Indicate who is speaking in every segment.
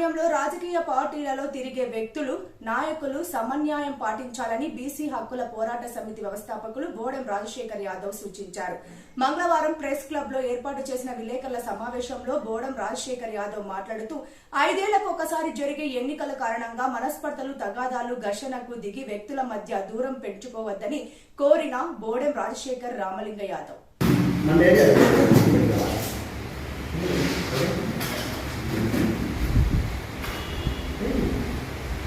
Speaker 1: రాజకీయ పార్టీలలో తిరిగే వ్యక్తులు నాయకులు సమన్యాయం పాటించాలని బీసీ హక్కుల పోరాట సమితి వ్యవస్థాపకులు బోడెం రాజశేఖర్ యాదవ్ సూచించారు. మంగళవారం ప్రెస్ క్లబ్లో ఏర్పాటు చేసిన విలేకరుల సమావేశంలో బోడెం రాజశేఖర్ యాదవ్ మాట్లాడుతూ ఐదేళ్ళకు ఒకసారి జరిగే ఎన్నికల కారణంగా మనస్పర్ధలు తగాదాలు ఘర్షణకు దిగి వ్యక్తుల మధ్య దూరం పెంచుకోవద్దని కోరిన బోడెం రాజశేఖర్ రామలింగ యాదవ్.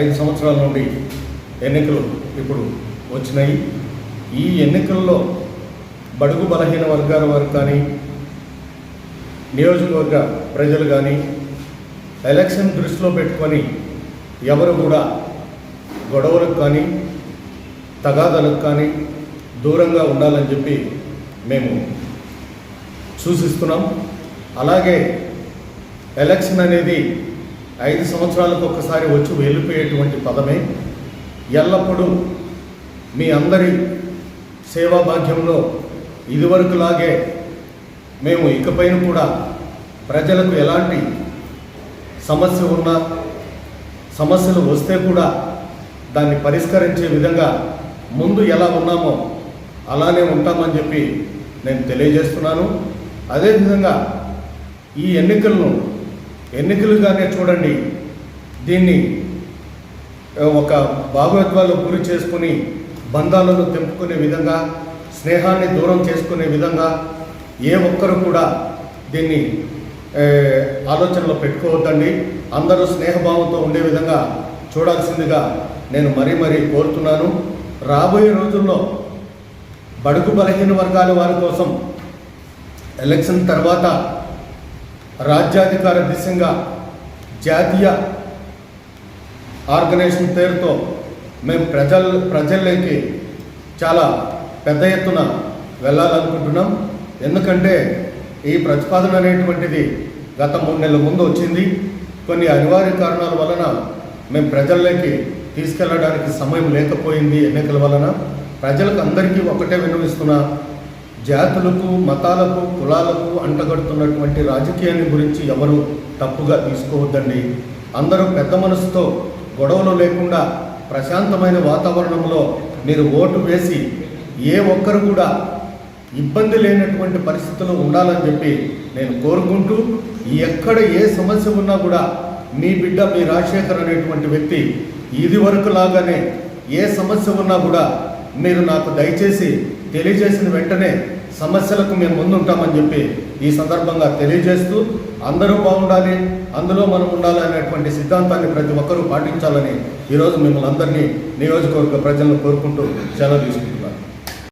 Speaker 2: ఐదు సంవత్సరాల నుండి ఎన్నికలు ఇప్పుడు వచ్చినాయి. ఈ ఎన్నికల్లో బడుగు బలహీన వర్గాల వారు కానీ నియోజకవర్గ ప్రజలు కానీ ఎలక్షన్ దృష్టిలో పెట్టుకొని ఎవరు కూడా గొడవలకు కానీ తగాదలకు కానీ దూరంగా ఉండాలని చెప్పి మేము సూచిస్తున్నాం. అలాగే ఎలక్షన్ అనేది ఐదు సంవత్సరాలకు ఒక్కసారి వచ్చి వెళ్ళిపోయేటువంటి పదమే ఎల్లప్పుడూ మీ అందరి సేవా భాగ్యంలో ఇదివరకులాగే మేము ఇకపైన కూడా ప్రజలకు ఎలాంటి సమస్య ఉన్నా సమస్యలు వస్తే కూడా దాన్ని పరిష్కరించే విధంగా ముందు ఎలా ఉన్నామో అలానే ఉంటామని చెప్పి నేను తెలియజేస్తున్నాను. అదేవిధంగా ఈ ఎన్నికలను ఎన్నికలుగానే చూడండి దీన్ని ఒక భాగవత్వాలు గురి చేసుకుని బంధాలను తెంపుకునే విధంగా స్నేహాన్ని దూరం చేసుకునే విధంగా ఏ ఒక్కరు కూడా దీన్ని ఆలోచనలో పెట్టుకోవద్దండి. అందరూ స్నేహభావంతో ఉండే విధంగా చూడాల్సిందిగా నేను మరీ మరీ కోరుతున్నాను. రాబోయే రోజుల్లో బడుగు బలహీన వర్గాల వారి కోసం ఎలక్షన్ తర్వాత రాజ్యాధికార దిశగా జాతీయ ఆర్గనైజేషన్ పేరుతో మేము ప్రజల ప్రజల్లోకి చాలా పెద్ద ఎత్తున వెళ్ళాలనుకుంటున్నాం. ఎందుకంటే ఈ ప్రతిపాదన అనేటువంటిది గత మూడు నెలల ముందు వచ్చింది. కొన్ని అనివార్య కారణాల వలన మేము ప్రజల్లోకి తీసుకెళ్ళడానికి సమయం లేకపోయింది ఎన్నికల వలన. ప్రజలకు అందరికీ ఒకటే విన్నవిస్తున్నా జాతులకు మతాలకు కులాలకు అంటగడుతున్నటువంటి రాజకీయాన్ని గురించి ఎవరు తప్పుగా తీసుకోవద్దండి. అందరూ పెద్ద మనసుతో గొడవలు లేకుండా ప్రశాంతమైన వాతావరణంలో మీరు ఓటు వేసి ఏ ఒక్కరు కూడా ఇబ్బంది లేనటువంటి పరిస్థితులు ఉండాలని చెప్పి నేను కోరుకుంటూ ఎక్కడ ఏ సమస్య ఉన్నా కూడా మీ బిడ్డ మీ రాజశేఖర్ అనేటువంటి వ్యక్తి ఇది వరకు లాగానే ఏ సమస్య ఉన్నా కూడా మీరు నాకు దయచేసి తెలియజేసిన వెంటనే సమస్యలకు మేము ముందుంటామని చెప్పి ఈ సందర్భంగా తెలియజేస్తూ అందరూ బాగుండాలి అందులో మనం ఉండాలి అనేటువంటి సిద్ధాంతాన్ని ప్రతి ఒక్కరూ పాటించాలని ఈరోజు మిమ్మల్ని అందరినీ నియోజకవర్గ ప్రజలను కోరుకుంటూ సెలవు తీసుకుంటున్నాం.